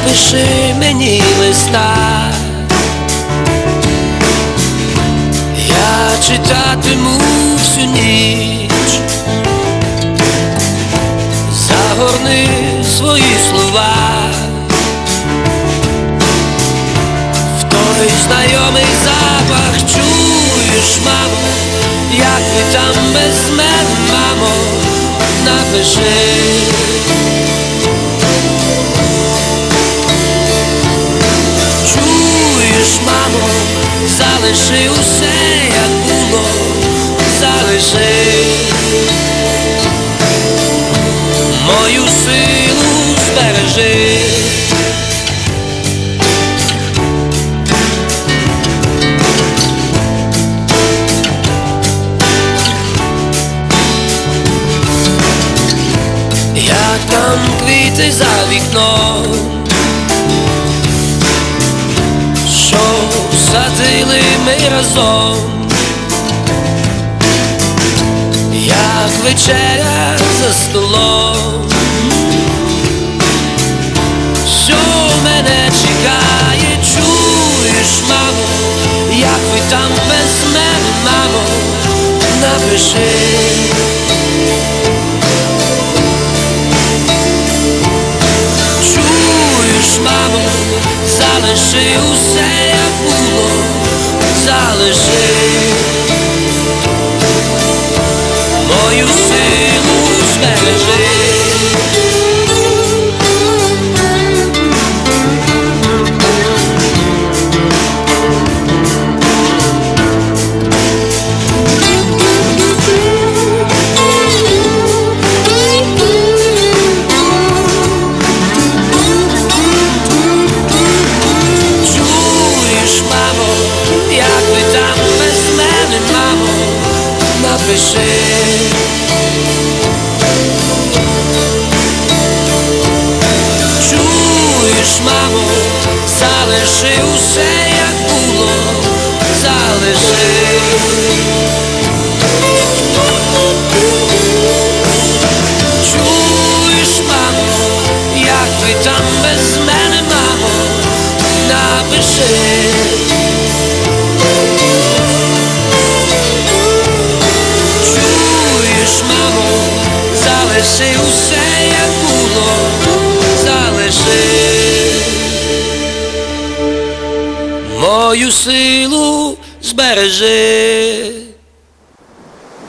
напиши мені листа, я читатиму всю ніч, загорни свої слова, в той знайомий запах чуєш, мамо, як ти там без мене, мамо, напиши. Залиши усе, як було, залиши мою силу збережи. Як там квіти за вікном садили ми разом, як вечеря за столом, що мене чекає, чуєш, мамо, як ви там без мене, мамо, напиши. Чуєш, мамо, залиши було, залиши мою силу збережи. Як ви там без мене, мамо, напиши. Чуєш, мамо, залиши усе, як було, залиши. Чуєш, мамо, як ви там без мене, мамо, напиши. Залиши усе, як було, залиши мою силу збережи.